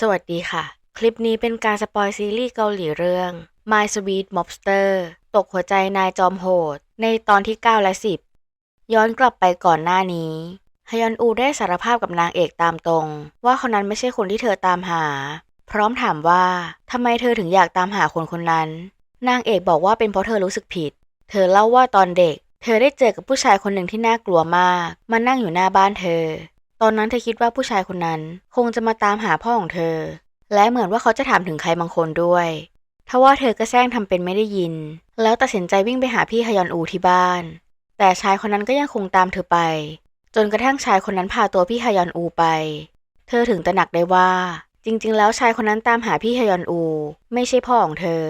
สวัสดีค่ะ คลิปนี้เป็นการสปอยซีรีส์เกาหลีเรื่อง My Sweet Mobster ตกหัวใจนายจอมโหด ในตอนที่ 9 และ 10 ย้อนกลับไปก่อนหน้านี้ฮยอนอูได้สารภาพกับนางเอกตามตรง ว่าคนนั้นไม่ใช่คนที่เธอตามหา พร้อมถามว่าทำไมเธอถึงอยากตามหาคนคนนั้น นางเอกบอกว่าเป็นเพราะเธอรู้สึกผิด เธอเล่าว่าตอนเด็ก เธอได้เจอกับผู้ชายคนหนึ่งที่น่ากลัวมาก มานั่งอยู่หน้าบ้านเธอ ตอนนั้นเธอคิดว่าผู้ชายคนนั้น คงจะมาตามหาพ่อของเธอ และเหมือนว่าเขาจะถามถึงใครบางคนด้วยทว่าเธอก็แซงทำเป็นไม่ได้ยิน แล้วตัดสินใจวิ่งไปหาพี่ฮยอนอูที่บ้าน แต่ชายคนนั้นก็ยังคงตามเธอไป จนกระทั่งชายคนนั้นพาตัวพี่ฮยอนอูไป เธอถึงตระหนักได้ว่า จริง ๆ แล้วชายคนนั้นตามหาพี่ฮยอนอู ไม่ใช่พ่อของเธอ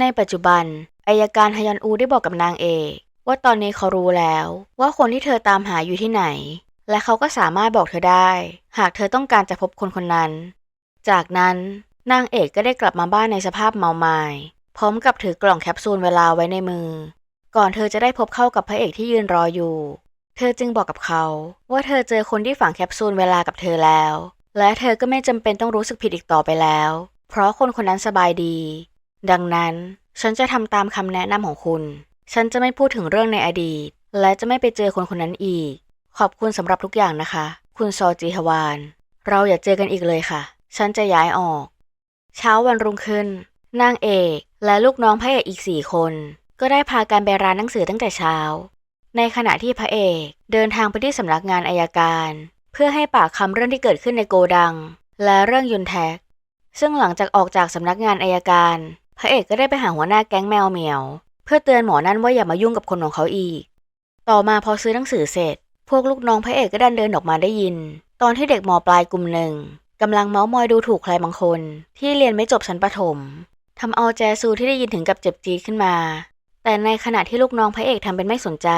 ในปัจจุบันอายการฮยอนอูได้บอกกับนางเอกว่าตอนนี้เขารู้แล้วว่าคนที่เธอตามหาอยู่ที่ไหน และเขาก็สามารถบอกเธอได้ หากเธอต้องการจะพบคนคนนั้น จากนั้นนางเอกก็ได้กลับมาบ้านในสภาพเมาไมา้พร้อมกับถือกล่องแคปซูลเวลาไว้ในมือ ก่อนเธอจะได้พบเข้ากับพระเอกที่ยืนรออยู่ เธอจึงบอกกับเขา ว่าเธอเจอคนที่ฝังแคปซูลเวลากับเธอแล้ว และเธอก็ไม่จำเป็นต้องรู้สึกผิดอีกต่อไปแล้ว เพราะคนคนนั้นสบายดี ดังนั้นฉันจะทำตามคำแนะนำของคุณ ฉันจะไม่พูดถึงเรื่องในอดีต และจะไม่ไปเจอคนคนนั้นอีก ขอบคุณสำหรับทุกอย่างนะคะ คุณซอจีฮวาน เราอย่าเจอกันอีกเลยค่ะ ฉันจะย้ายออก เช้าวันรุ่งขึ้น นางเอกและลูกน้องพระเอกอีกสี่คน ก็ได้พากันไปร้านหนังสือตั้งแต่เช้า ในขณะที่พระเอกเดินทางไปที่สำนักงานอายการ เพื่อให้ปากคำเรื่องที่เกิดขึ้นในโกดัง และเรื่องยุนแท็ก ซึ่งหลังจากออกจากสำนักงานอายการ พระเอกก็ได้ไปหาหัวหน้าแก๊งแมวเหมียว เพื่อเตือนหมอนั่นว่าอย่ามายุ่งกับคนของเขาอีก ต่อมาพอซื้อหนังสือเสร็จ พวกลูกน้องพระเอกก็ดันเดินออกมาได้ยิน ตอนที่เด็กมปลายกลุ่มหนึ่งกำลังเมาส์มอยดูถูกใครบางคน ที่เรียนไม่จบชั้นประถมทำเอาแจซูที่ได้ยินถึงกับเจ็บจี๊ดขึ้นมา แต่ในขณะที่ลูกน้องพระเอกทำเป็นไม่สนใจ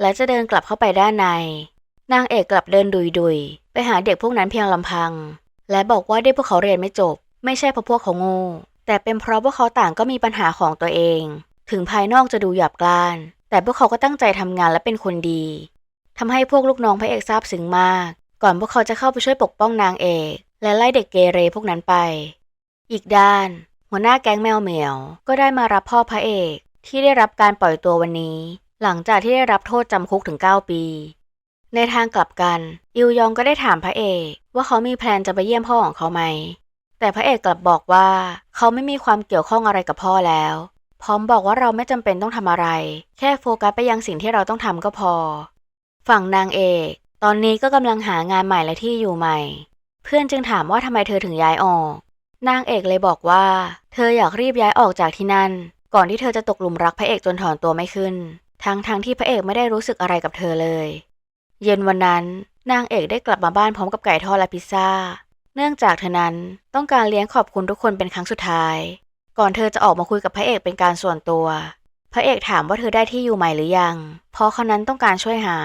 และจะเดินกลับเข้าไปด้านใน นางเอกกลับเดินดุยดุยไปหาเด็กพวกนั้นเพียงลำพัง และบอกว่าได้พวกเขาเรียนไม่จบ ไม่ใช่เพราะพวกเขาโง่แต่เป็นเพราะพวกเขาต่างก็มีปัญหาของตัวเอง ถึงภายนอกจะดูหยาบกร้าน แต่พวกเขาก็ตั้งใจทำงานและเป็นคนดี ทำให้พวกลูกน้องพระเอกซาบซึ้งมาก ก่อนพวกเขาจะเข้าไปช่วยปกป้องนางเอก และไล่เด็กเกเรพวกนั้นไป อีกด้าน หัวหน้าแก๊งแมวเหมียว ก็ได้มารับพ่อพระเอกที่ได้รับการปล่อยตัววันนี้ หลังจากที่ได้รับโทษจำคุกถึง 9 ปี ในทางกลับกันอิวยองก็ได้ถามพระเอก ว่าเขามีแพลนจะไปเยี่ยมพ่อของเขาไหม แต่พระเอกกลับบอกว่า เขาไม่มีความเกี่ยวข้องอะไรกับพ่อแล้ว พร้อมบอกว่าเราไม่จำเป็นต้องทำอะไร แค่โฟกัสไปยังสิ่งที่เราต้องทำก็พอ ฝั่งนางเอก ตอนนี้ก็กำลังหางานใหม่และที่อยู่ใหม่ เพื่อนจึงถามว่าทำไมเธอถึงย้ายออก นางเอกเลยบอกว่า เธออยากรีบย้ายออกจากที่นั่น ก่อนที่เธอจะตกหลุมรักพระเอกจนถอนตัวไม่ขึ้น ทั้งทั้งที่พระเอกไม่ได้รู้สึกอะไรกับเธอเลย เย็นวันนั้น นางเอกได้กลับมาบ้านพร้อมกับไก่ทอดและพิซซ่า เนื่องจากเธอนั้นต้องการเลี้ยงขอบคุณทุกคนเป็นครั้งสุดท้าย ก่อนเธอจะออกมาคุยกับพระเอกเป็นการส่วนตัว พระเอกถามว่าเธอได้ที่อยู่ใหม่หรือยัง เพราะเขานั้นต้องการช่วยหา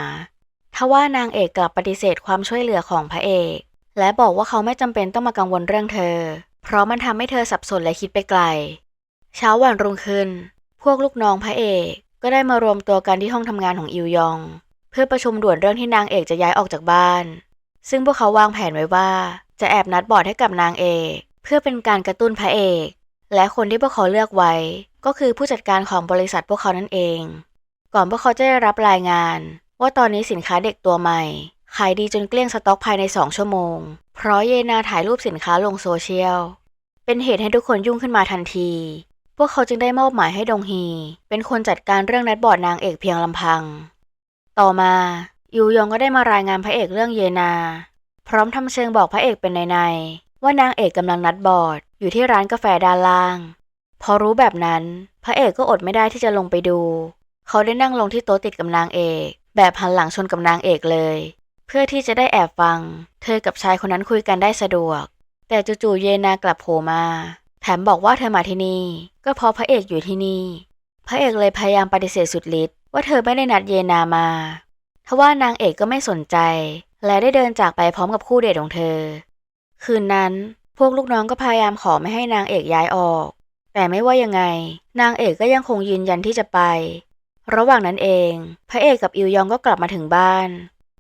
ทว่านางเอกกลับปฏิเสธความช่วยเหลือของพระเอก และบอกว่าเขาไม่จำเป็นต้องมากังวลเรื่องเธอ เพราะมันทำให้เธอสับสนและคิดไปไกล เช้าวันรุ่งขึ้น พวกลูกน้องพระเอกก็ได้มารวมตัวกันที่ห้องทำงานของอิวยอง เพื่อประชุมด่วนเรื่องที่นางเอกจะย้ายออกจากบ้าน ซึ่งพวกเขาวางแผนไว้ว่า จะแอบนัดบอดให้กับนางเอก เพื่อเป็นการกระตุ้นพระเอก และคนที่พวกเขาเลือกไว้ ก็คือผู้จัดการของบริษัทพวกเขานั่นเอง ก่อนพวกเขาจะได้รับรายงาน ว่าตอนนี้สินค้าเด็กตัวใหม่ ขายดีจนเกลี้ยงสต็อกภายใน 2 ชั่วโมง เพราะเยนาถ่ายรูปสินค้าลงโซเชียล เป็นเหตุให้ทุกคนยุ่งขึ้นมาทันที พวกเขาจึงได้มอบหมายให้ดงฮี เป็นคนจัดการเรื่องนัดบอร์ดนางเอกเพียงลำพัง ต่อมายูยองก็ได้มารายงานพระเอกเรื่องเยนา พร้อมทำเชิงบอกพระเอกเป็นในๆว่านางเอกกำลังนัดบอร์ดอยู่ที่ร้านกาแฟด้านล่าง พอรู้แบบนั้น พระเอกก็อดไม่ได้ที่จะลงไปดู เขาได้นั่งลงที่โต๊ะติดกับนางเอก แบบหันหลังชนกับนางเอกเลย เพื่อที่จะได้แอบฟัง เธอกับชายคนนั้นคุยกันได้สะดวก แต่จู่ๆเยนากลับโผล่มา แถมบอกว่าเธอมาที่นี่ ก็เพราะพระเอกอยู่ที่นี่ พระเอกเลยพยายามปฏิเสธสุดฤทธิ์ว่าเธอไม่ได้นัดเยนามาทว่านางเอกก็ไม่สนใจ และได้เดินจากไปพร้อมกับคู่เดทของเธอ คืนนั้นพวกลูกน้องก็พยายามขอไม่ให้นางเอกย้ายออก แต่ไม่ว่ายังไง นางเอกก็ยังคงยืนยันที่จะไป ระหว่างนั้นเอง พระเอกกับอิวยองก็กลับมาถึงบ้าน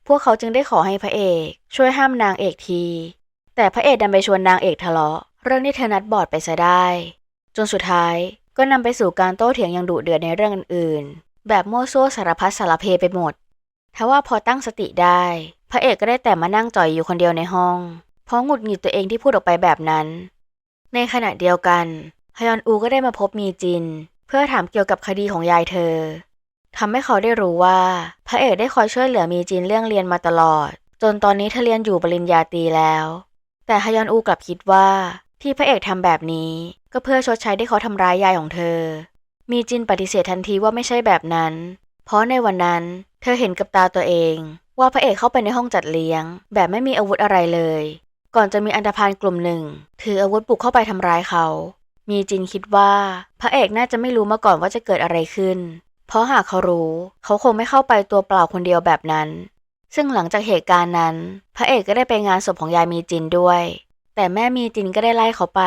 พวกเขาจึงได้ขอให้พระเอก ช่วยห้ามนางเอกที แต่พระเอกดันไปชวนนางเอกทะเลาะ เรื่องที่เธอนัดบอดไปซะได้ จนสุดท้ายก็นำไปสู่การโต้เถียงอย่างดุเดือดในเรื่องอื่นๆ แบบมั่วซั่วสารพัดสารเพไปหมดทว่าพอตั้งสติได้ พระเอกก็ได้แต่มานั่งจ่อยอยู่คนเดียวในห้อง เพราะหงุดหงิดตัวเองที่พูดออกไปแบบนั้น ในขณะเดียวกัน ฮยอนอูก็ได้มาพบมีจิน เพื่อถามเกี่ยวกับคดีของยายเธอทำให้เขาได้รู้ว่า พระเอกได้คอยช่วยเหลือมีจินเรื่องเรียนมาตลอด จนตอนนี้เธอเรียนอยู่ปริญญาตรีแล้ว แต่ฮยอนอูกลับคิดว่าที่พระเอกทำแบบนี้ ก็เพื่อชดใช้ที่เขาทำร้ายยายของเธอ มีจินปฏิเสธทันทีว่าไม่ใช่แบบนั้น เพราะในวันนั้น เธอเห็นกับตาตัวเอง ว่าพระเอกเข้าไปในห้องจัดเลี้ยง แบบไม่มีอาวุธอะไรเลย ก่อนจะมีอันธพาลกลุ่มหนึ่ง ถืออาวุธบุกเข้าไปทำร้ายเขา มีจินคิดว่า พระเอกน่าจะไม่รู้มาก่อนว่าจะเกิดอะไรขึ้น เพราะหากเขารู้ เขาคงไม่เข้าไปตัวเปล่าคนเดียวแบบนั้น ซึ่งหลังจากเหตุการณ์นั้น พระเอกก็ได้ไปงานศพของยายมีจินด้วย แต่แม่มีจินก็ได้ไล่เขาไป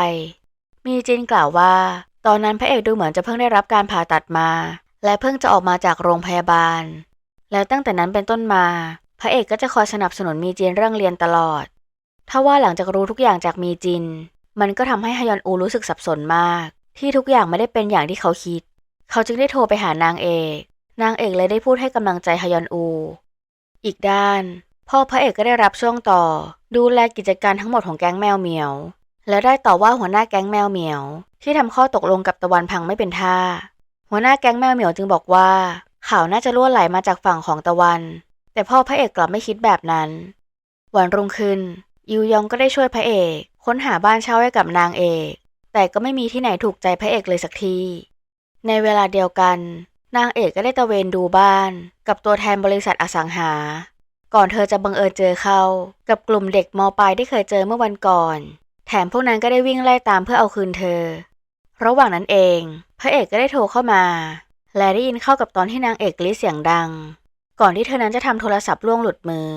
มีจินกล่าวว่า ตอนนั้นพระเอกดูเหมือนจะเพิ่งได้รับการผ่าตัดมา และเพิ่งจะออกมาจากโรงพยาบาล และตั้งแต่นั้นเป็นต้นมา พระเอกก็จะคอยสนับสนุนมีจินเรื่องเรียนตลอดถ้าว่าหลังจากรู้ทุกอย่างจากมีจิน มันก็ทำให้ฮยอนอูรู้สึกสับสนมาก ที่ทุกอย่างไม่ได้เป็นอย่างที่เขาคิด เขาจึงได้โทรไปหานางเอก นางเอกเลยได้พูดให้กำลังใจฮยอนอู อีกด้าน พ่อพระเอกก็ได้รับช่วงต่อ ดูแลกิจการทั้งหมดของแก๊งแมวเหมียว และได้ต่อว่าหัวหน้าแก๊งแมวเหมียว ที่ทำข้อตกลงกับตะวันพังไม่เป็นท่า หัวหน้าแก๊งแมวเหมียวจึงบอกว่าข่าวน่าจะล่วไหลมาจากฝั่งของตะวัน แต่พ่อพระเอกกลับไม่คิดแบบนั้น วันรุ่งขึ้น ยูยองก็ได้ช่วยพระเอก ค้นหาบ้านเช่าให้กับนางเอก แต่ก็ไม่มีที่ไหนถูกใจพระเอกเลยสักที ในเวลาเดียวกัน นางเอกก็ได้ตะเวนดูบ้าน กับตัวแทนบริษัทอสังหา ก่อนเธอจะบังเอิญเจอเขากับกลุ่มเด็กมปลายที่เคยเจอเมื่อวันก่อน แถมพวกนั้นก็ได้วิ่งไล่ตามเพื่อเอาคืนเธอ ระหว่างนั้นเอง พระเอกก็ได้โทรเข้ามา และได้ยินเข้ากับตอนที่นางเอกกรีดเสียงดัง ก่อนที่เธอนั้นจะทำโทรศัพท์ล่วงหลุดมือ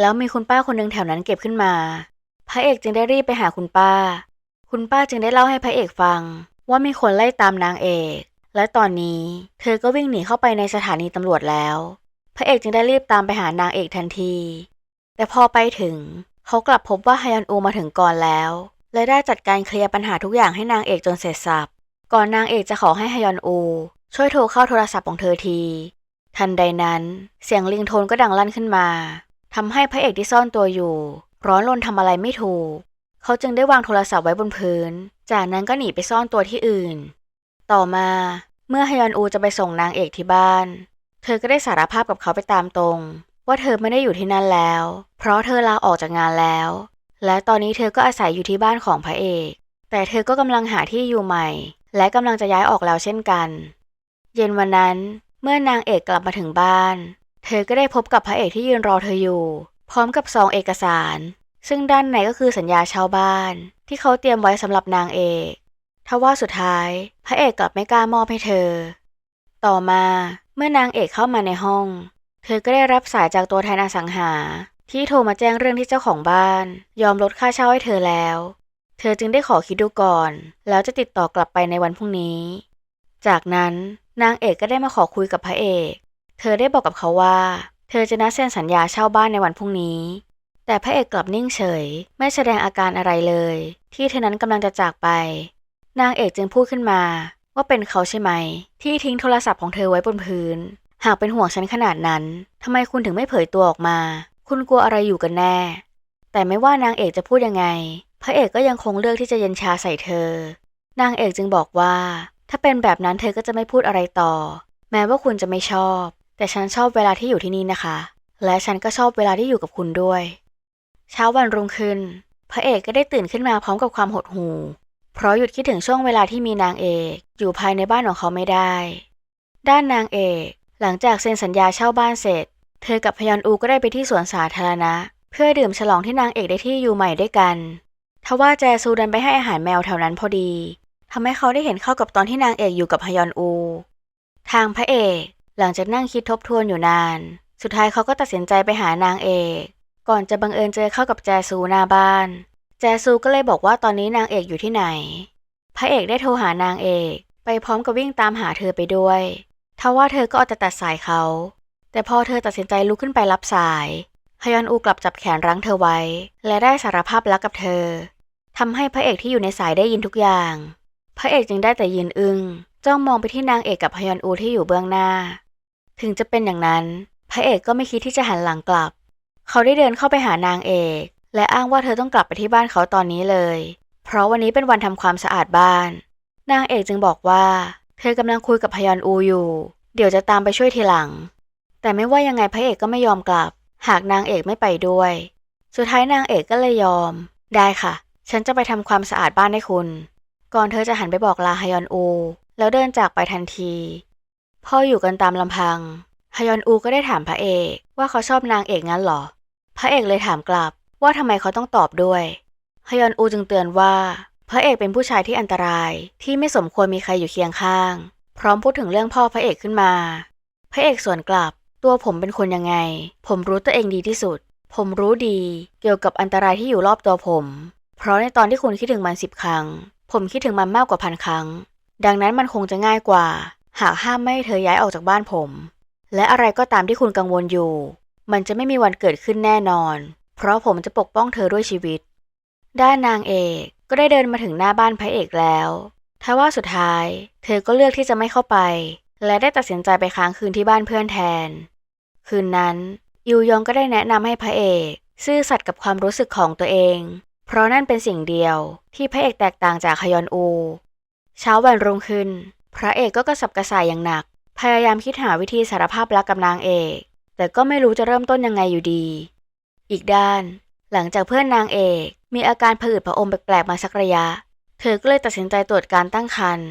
แล้วมีคุณป้าคนหนึ่งแถวนั้นเก็บขึ้นมา พระเอกจึงได้รีบไปหาคุณป้า คุณป้าจึงได้เล่าให้พระเอกฟัง ว่ามีคนไล่ตามนางเอก และตอนนี้เธอก็วิ่งหนีเข้าไปในสถานีตำรวจแล้ว พระเอกจึงได้รีบตามไปหานางเอกทันที แต่พอไปถึง เขากลับพบว่าฮยอนอูมาถึงก่อนแล้วและได้จัดการเคลียร์ปัญหาทุกอย่างให้นางเอกจนเสร็จสับก่อนนางเอกจะขอให้ฮยอนอู ช่วยโทรเข้าโทรศัพท์ของเธอที ทันใดนั้น เสียงลิงโทนก็ดังลั่นขึ้นมาทำให้พระเอกที่ซ่อนตัวอยู่ ร้อนรนทำอะไรไม่ถูก เขาจึงได้วางโทรศัพท์ไว้บนพื้น จากนั้นก็หนีไปซ่อนตัวที่อื่น ต่อมาเมื่อฮยอนอูจะไปส่งนางเอกที่บ้าน เธอก็ได้สารภาพกับเขาไปตามตรง ว่าเธอไม่ได้อยู่ที่นั่นแล้ว เพราะเธอลาออกจากงานแล้ว และตอนนี้เธอก็อาศัยอยู่ที่บ้านของพระเอก แต่เธอก็กำลังหาที่อยู่ใหม่ และกำลังจะย้ายออกแล้วเช่นกัน เย็นวันนั้นเมื่อนางเอกกลับมาถึงบ้าน เธอก็ได้พบกับพระเอกที่ยืนรอเธออยู่ พร้อมกับซองเอกสาร ซึ่งด้านในก็คือสัญญาเช่าบ้าน ที่เขาเตรียมไว้สำหรับนางเอกทว่าสุดท้าย พระเอกกลับไม่กล้ามอบให้เธอ ต่อมาเมื่อนางเอกเข้ามาในห้อง เธอก็ได้รับสายจากตัวแทนอสังหา ที่โทรมาแจ้งเรื่องที่เจ้าของบ้าน ยอมลดค่าเช่าให้เธอแล้ว เธอจึงได้ขอคิดดูก่อน แล้วจะติดต่อกลับไปในวันพรุ่งนี้ จากนั้นนางเอกก็ได้มาขอคุยกับพระเอก เธอได้บอกกับเขาว่า เธอจะนัดเซ็นสัญญาเช่าบ้านในวันพรุ่งนี้ แต่พระเอกกลับนิ่งเฉย ไม่แสดงอาการอะไรเลย ที่เธอนั้นกำลังจะจากไป นางเอกจึงพูดขึ้นมา ว่าเป็นเขาใช่ไหม ที่ทิ้งโทรศัพท์ของเธอไว้บนพื้น หากเป็นห่วงฉันขนาดนั้นทำไมคุณถึงไม่เผยตัวออกมา คุณกลัวอะไรอยู่กันแน่ แต่ไม่ว่านางเอกจะพูดยังไง พระเอกก็ยังคงเลือกที่จะเย็นชาใส่เธอ นางเอกจึงบอกว่า ถ้าเป็นแบบนั้นเธอก็จะไม่พูดอะไรต่อ แม้ว่าคุณจะไม่ชอบ แต่ฉันชอบเวลาที่อยู่ที่นี่นะคะ และฉันก็ชอบเวลาที่อยู่กับคุณด้วย เช้าวันรุ่งขึ้น พระเอกก็ได้ตื่นขึ้นมาพร้อมกับความหดหู่ เพราะหยุดคิดถึงช่วงเวลาที่มีนางเอกอยู่ภายในบ้านของเขาไม่ได้ ด้านนางเอกหลังจากเซ็นสัญญาเช่าบ้านเสร็จ เธอกับพยอนอูก็ได้ไปที่สวนสาธารณะ เพื่อดื่มฉลองที่นางเอกได้ที่อยู่ใหม่ด้วยกันทว่าแจซูดันไปให้อาหารแมวแถวนั้นพอดีทำให้เขาได้เห็นเข้ากับตอนที่นางเอกอยู่กับพยอนอู ทางพระเอก หลังจากนั่งคิดทบทวนอยู่นาน สุดท้ายเขาก็ตัดสินใจไปหานางเอก ก่อนจะบังเอิญเจอเข้ากับแจซูหน้าบ้าน แจซูก็เลยบอกว่าตอนนี้นางเอกอยู่ที่ไหน พระเอกได้โทรหานางเอก ไปพร้อมกับวิ่งตามหาเธอไปด้วยทว่าเธอก็อาแต่ตัดสายเขา แต่พอเธอตัดสินใจลุกขึ้นไปรับสายฮยอนอูกลับจับแขนรั้งเธอไว้ และได้สารภาพรักกับเธอทำให้พระเอกที่อยู่ในสายได้ยินทุกอย่าง พระเอกจึงได้แต่ยืนอึง้งจ้องมองไปที่นางเอกกับฮยอนอูที่อยู่เบื้องหน้า ถึงจะเป็นอย่างนั้น พระเอกก็ไม่คิดที่จะหันหลังกลับ เขาได้เดินเข้าไปหานางเอก และอ้างว่าเธอต้องกลับไปที่บ้านเขาตอนนี้เลย เพราะวันนี้เป็นวันทำความสะอาดบ้าน นางเอกจึงบอกว่า เธอกำลังคุยกับพยอนอูอยู่ เดี๋ยวจะตามไปช่วยทีหลัง แต่ไม่ว่ายังไงพระเอกก็ไม่ยอมกลับ หากนางเอกไม่ไปด้วย สุดท้ายนางเอกก็เลยยอม ได้ค่ะ ฉันจะไปทำความสะอาดบ้านให้คุณ ก่อนเธอจะหันไปบอกลาฮยอนอู แล้วเดินจากไปทันที พออยู่กันตามลำพังฮยอนอูก็ได้ถามพระเอกว่าเขาชอบนางเอกงั้นหรอ พระเอกเลยถามกลับว่าทำไมเขาต้องตอบด้วยฮยอนอูจึงเตือนว่า พระเอกเป็นผู้ชายที่อันตรายที่ไม่สมควรมีใครอยู่เคียงข้าง พร้อมพูดถึงเรื่องพ่อพระเอกขึ้นมา พระเอกสวนกลับ ตัวผมเป็นคนยังไง ผมรู้ตัวเองดีที่สุด ผมรู้ดีเกี่ยวกับอันตรายที่อยู่รอบตัวผม เพราะในตอนที่คุณคิดถึงมันสิบครั้ง ผมคิดถึงมันมากกว่าพันครั้ง ดังนั้นมันคงจะง่ายกว่า หากห้ามไม่ให้เธอย้ายออกจากบ้านผม และอะไรก็ตามที่คุณกังวลอยู่ มันจะไม่มีวันเกิดขึ้นแน่นอน เพราะผมจะปกป้องเธอด้วยชีวิต ด้านนางเอกก็ได้เดินมาถึงหน้าบ้านพระเอกแล้วทว่าสุดท้าย เธอก็เลือกที่จะไม่เข้าไป และได้ตัดสินใจไปค้างคืนที่บ้านเพื่อนแทน คืนนั้นยูยองก็ได้แนะนำให้พระเอก ซื่อสัตย์กับความรู้สึกของตัวเอง เพราะนั่นเป็นสิ่งเดียวที่พระเอกแตกต่างจากฮยอนอู เช้าวันรุ่งขึ้น พระเอกก็กระสับกระส่ายอย่างหนัก พยายามคิดหาวิธีสารภาพรักกับนางเอก แต่ก็ไม่รู้จะเริ่มต้นยังไงอยู่ดี อีกด้าน หลังจากเพื่อนนางเอก มีอาการผะอืดผะอมแปลกๆมาสักระยะ เธอก็เลยตัดสินใจตรวจการตั้งครรภ์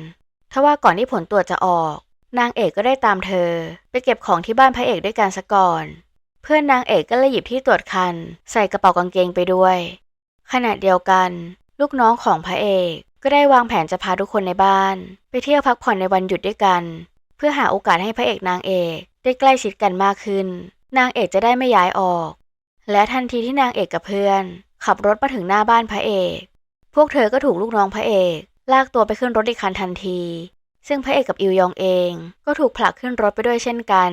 ทว่าก่อนที่ผลตรวจจะออก นางเอกก็ได้ตามเธอ ไปเก็บของที่บ้านพระเอกด้วยกันซะก่อน เพื่อนนางเอกก็เลยหยิบที่ตรวจคัน ใส่กระเป๋ากางเกงไปด้วย ขณะเดียวกัน ลูกน้องของพระเอก ก็ได้วางแผนจะพาทุกคนในบ้าน ไปเที่ยวพักผ่อนในวันหยุดด้วยกัน เพื่อหาโอกาสให้พระเอกนางเอกได้ใกล้ชิดกันมากขึ้น นางเอกจะได้ไม่ย้ายออก และทันทีที่นางเอกกับเพื่อน ขับรถมาถึงหน้าบ้านพระเอก พวกเธอก็ถูกลูกน้องพระเอก ลากตัวไปขึ้นรถอีกคันทันที ซึ่งพระเอกกับอิวยองเองก็ถูกผลักขึ้นรถไปด้วยเช่นกัน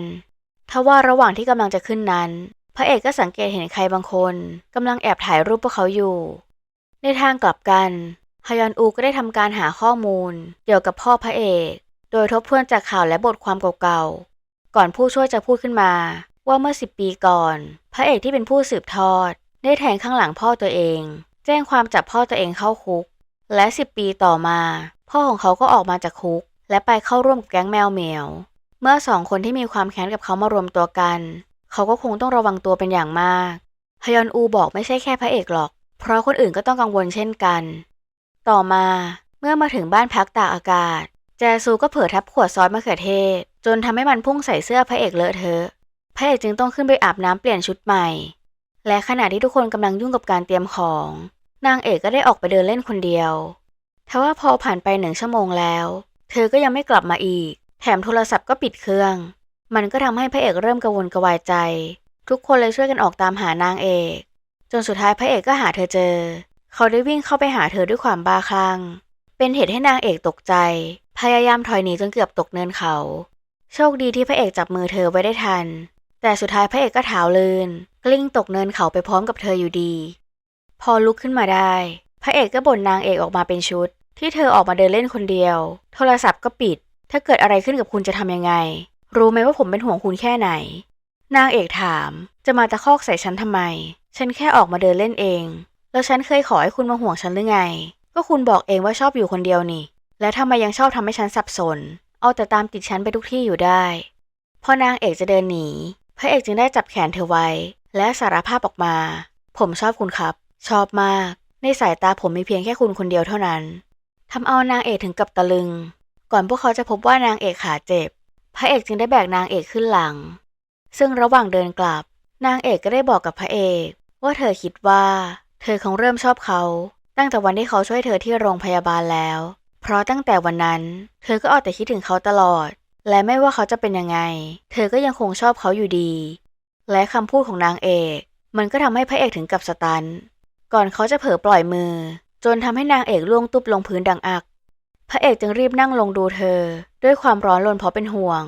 ทว่าระหว่างที่กำลังจะขึ้นนั้น พระเอกก็สังเกตเห็นใครบางคนกำลังแอบถ่ายรูปพวกเขาอยู่ ในทางกลับกัน ฮยอนอูก็ได้ทำการหาข้อมูล เกี่ยวกับพ่อพระเอก โดยทบทวนจากข่าวและบทความเก่าๆ ก่อนผู้ช่วยจะพูดขึ้นมา ว่าเมื่อสิบปีก่อน พระเอกที่เป็นผู้สืบทอด ได้แทงข้างหลังพ่อตัวเอง แจ้งความจับพ่อตัวเองเข้าคุก และสิบปีต่อมา พ่อของเขาก็ออกมาจากคุก และไปเข้าร่วมกับแก๊งแมวเหมียว เมื่อสองคนที่มีความแค้นกับเขามารวมตัวกัน เขาก็คงต้องระวังตัวเป็นอย่างมากฮยอนอูบอกไม่ใช่แค่พระเอกหรอก เพราะคนอื่นก็ต้องกังวลเช่นกัน ต่อมาเมื่อมาถึงบ้านพักตากอากาศ แจซูก็เผลอทับขวดซอสมะเขือเทศ จนทำให้มันพุ่งใส่เสื้อพระเอกเลอะเทอะ พระเอกจึงต้องขึ้นไปอาบน้ำเปลี่ยนชุดใหม่ และขณะที่ทุกคนกำลังยุ่งกับการเตรียมของ นางเอกก็ได้ออกไปเดินเล่นคนเดียวทว่าพอผ่านไปหนึ่งชั่วโมงแล้ว เธอก็ยังไม่กลับมาอีก แถมโทรศัพท์ก็ปิดเครื่อง มันก็ทำให้พระเอกเริ่มกังวลกระวายใจ ทุกคนเลยช่วยกันออกตามหานางเอก จนสุดท้ายพระเอกก็หาเธอเจอ เขาได้วิ่งเข้าไปหาเธอด้วยความบ้าคลั่ง เป็นเหตุให้นางเอกตกใจ พยายามถอยหนีจนเกือบตกเนินเขา โชคดีที่พระเอกจับมือเธอไว้ได้ทัน แต่สุดท้ายพระเอกก็เท้าลืนกลิ้งตกเนินเขาไปพร้อมกับเธออยู่ดี พอลุกขึ้นมาได้ พระเอกก็บ่นนางเอกออกมาเป็นชุด ที่เธอออกมาเดินเล่นคนเดียว โทรศัพท์ก็ปิด ถ้าเกิดอะไรขึ้นกับคุณจะทำยังไง รู้ไหมว่าผมเป็นห่วงคุณแค่ไหน นางเอกถาม จะมาตะคอกใส่ฉันทำไม ฉันแค่ออกมาเดินเล่นเอง แล้วฉันเคยขอให้คุณมาห่วงฉันหรือไง ก็คุณบอกเองว่าชอบอยู่คนเดียวนี่ และทำไมยังชอบทำให้ฉันสับสน เอาแต่ตามติดฉันไปทุกที่อยู่ได้ พอนางเอกจะเดินหนี พระเอกจึงได้จับแขนเธอไว้ และสารภาพออกมา ผมชอบคุณครับ ชอบมาก ในสายตาผมมีเพียงแค่คุณคนเดียวเท่านั้นทำเอานางเอกถึงกับตะลึง ก่อนพวกเขาจะพบว่านางเอกขาเจ็บ พระเอกจึงได้แบกนางเอกขึ้นหลัง ซึ่งระหว่างเดินกลับ นางเอกก็ได้บอกกับพระเอก ว่าเธอคิดว่า เธอคงเริ่มชอบเขา ตั้งแต่วันที่เขาช่วยเธอที่โรงพยาบาลแล้ว เพราะตั้งแต่วันนั้น เธอก็เอาแต่คิดถึงเขาตลอด และไม่ว่าเขาจะเป็นยังไง เธอก็ยังคงชอบเขาอยู่ดี และคำพูดของนางเอก มันก็ทำให้พระเอกถึงกับสตัน ก่อนเขาจะเผลอปล่อยมือ จนทำให้นางเอกล่วงตุบลงพื้นดังอัก พระเอกจึงรีบนั่งลงดูเธอ ด้วยความร้อนรนเพราะเป็นห่วง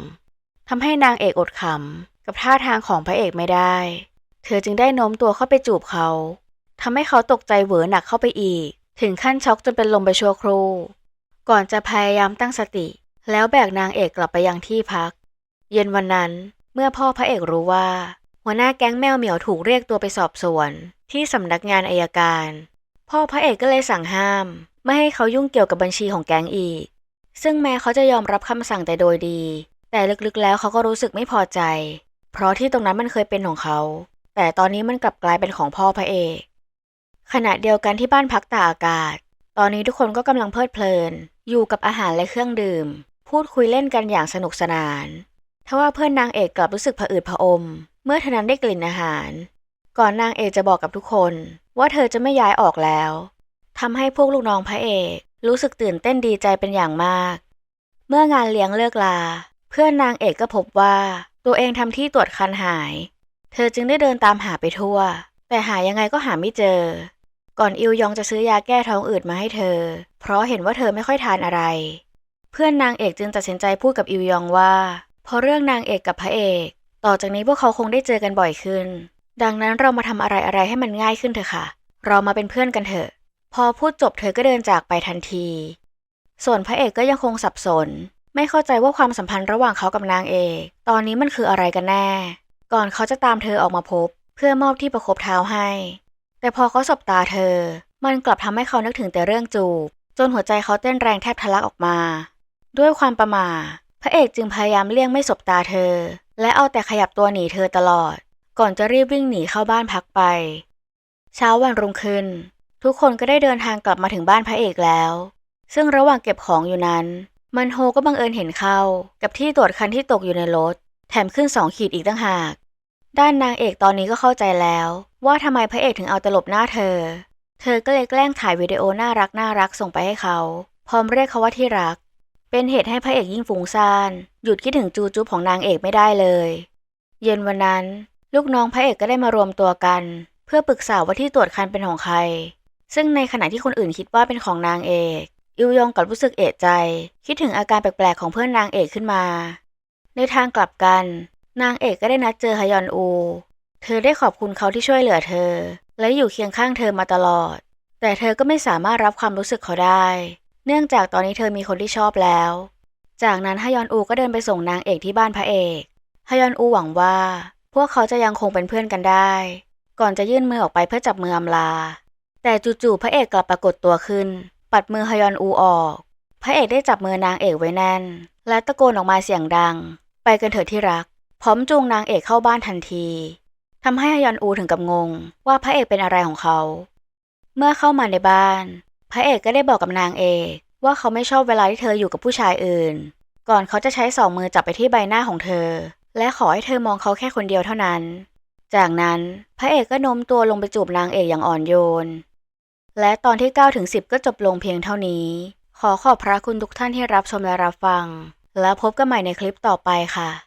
ทำให้นางเอกอดขำกับท่าทางของพระเอกไม่ได้ เธอจึงได้โน้มตัวเข้าไปจูบเขา ทำให้เขาตกใจเหวอหนักเข้าไปอีก ถึงขั้นช็อกจนเป็นลมไปชั่วครู่ ก่อนจะพยายามตั้งสติ แล้วแบกนางเอกกลับไปยังที่พัก เย็นวันนั้นเมื่อพ่อพระเอกรู้ว่า หัวหน้าแก๊งแมวเหมียวถูกเรียกตัวไปสอบสวน ที่สำนักงานอายการ พ่อพระเอกก็เลยสั่งห้าม ไม่ให้เขายุ่งเกี่ยวกับบัญชีของแก๊งอีก ซึ่งแม้เขาจะยอมรับคำสั่งแต่โดยดี แต่ลึกๆแล้วเขาก็รู้สึกไม่พอใจ เพราะที่ตรงนั้นมันเคยเป็นของเขา แต่ตอนนี้มันกลับกลายเป็นของพ่อพระเอก ขณะเดียวกันที่บ้านพักตากอากาศ ตอนนี้ทุกคนก็กำลังเพลิดเพลิน อยู่กับอาหารและเครื่องดื่ม พูดคุยเล่นกันอย่างสนุกสนานทว่าเพื่อนนางเอกกลับรู้สึกผะอืดผะอม เมื่อเธอนั้นได้กลิ่นอาหาร ก่อนนางเอกจะบอกกับทุกคน ว่าเธอจะไม่ย้ายออกแล้วทำให้พวกลูกน้องพระเอกรู้สึกตื่นเต้นดีใจเป็นอย่างมาก เมื่องานเลี้ยงเลิกลา เพื่อนนางเอกก็พบว่าตัวเองทำที่ตรวจคันหาย เธอจึงได้เดินตามหาไปทั่ว แต่หายังไงก็หาไม่เจอ ก่อนอิวยองจะซื้อยาแก้ท้องอืดมาให้เธอ เพราะเห็นว่าเธอไม่ค่อยทานอะไร เพื่อนนางเอกจึงตัดสินใจพูดกับอิวยองว่าเพราะเรื่องนางเอกกับพระเอก ต่อจากนี้พวกเขาคงได้เจอกันบ่อยขึ้น ดังนั้นเรามาทำอะไรอะไรให้มันง่ายขึ้นเถอะค่ะ เรามาเป็นเพื่อนกันเถอะ พอพูดจบเธอก็เดินจากไปทันที ส่วนพระเอกก็ยังคงสับสน ไม่เข้าใจว่าความสัมพันธ์ระหว่างเขากับนางเอก ตอนนี้มันคืออะไรกันแน่ ก่อนเขาจะตามเธอออกมาพบ เพื่อมอบที่ประคบเท้าให้ แต่พอเขาสบตาเธอ มันกลับทำให้เขานึกถึงแต่เรื่องจูบ จนหัวใจเขาเต้นแรงแทบทะลักออกมา ด้วยความประมาทพระเอกจึงพยายามเลี่ยงไม่สบตาเธอ และเอาแต่ขยับตัวหนีเธอตลอด ก่อนจะรีบวิ่งหนีเข้าบ้านพักไป เช้าวันรุ่งขึ้น ทุกคนก็ได้เดินทางกลับมาถึงบ้านพระเอกแล้ว ซึ่งระหว่างเก็บของอยู่นั้น มันโฮก็บังเอิญเห็นเข้า กับที่ตรวจคันที่ตกอยู่ในรถ แถมขึ้นสองขีดอีกตั้งหาก ด้านนางเอกตอนนี้ก็เข้าใจแล้ว ว่าทำไมพระเอกถึงเอาตลบหน้าเธอ เธอก็เลยแกล้งถ่ายวิดีโอน่ารักน่ารักส่งไปให้เขา พร้อมเรียกเขาว่าที่รัก เป็นเหตุให้พระเอกยิ่งฟุ้งซ่าน หยุดคิดถึงจูจุ๊บของนางเอกไม่ได้เลย เย็นวันนั้น ลูกน้องพระเอกก็ได้มารวมตัวกัน เพื่อปรึกษาว่าที่ตรวจคันเป็นของใคร ซึ่งในขณะที่คนอื่นคิดว่าเป็นของนางเอกอิวยองกับรู้สึกเอะใจ คิดถึงอาการแปลกๆของเพื่อนนางเอกขึ้นมา ในทางกลับกัน นางเอกก็ได้นัดเจอฮยอนอู เธอได้ขอบคุณเขาที่ช่วยเหลือเธอ และอยู่เคียงข้างเธอมาตลอด แต่เธอก็ไม่สามารถรับความรู้สึกเขาได้ เนื่องจากตอนนี้เธอมีคนที่ชอบแล้ว จากนั้นฮยอนอูก็เดินไปส่งนางเอกที่บ้านพระเอกฮยอนอูหวังว่า พวกเขาจะยังคงเป็นเพื่อนกันได้ ก่อนจะยื่นมือออกไปเพื่อจับมืออำลา แต่จู่ๆพระเอกกลับปรากฏตัวขึ้น ปัดมือฮยอนอูออก พระเอกได้จับมือนางเอกไว้แน่น และตะโกนออกมาเสียงดัง ไปกันเถิดที่รัก พร้อมจูงนางเอกเข้าบ้านทันที ทำให้ฮยอนอูถึงกับงงว่าพระเอกเป็นอะไรของเขา เมื่อเข้ามาในบ้าน พระเอกก็ได้บอกกับนางเอกว่าเขาไม่ชอบเวลาที่เธออยู่กับผู้ชายอื่น ก่อนเขาจะใช้สองมือจับไปที่ใบหน้าของเธอ และขอให้เธอมองเขาแค่คนเดียวเท่านั้น จากนั้นพระเอกก็โน้มตัวลงไปจูบนางเอกอย่างอ่อนโยน และตอนที่9ถึง10 ก็จบลงเพียงเท่านี้ ขอขอบพระคุณทุกท่านที่รับชมและรับฟัง แล้วพบกันใหม่ในคลิปต่อไปค่ะ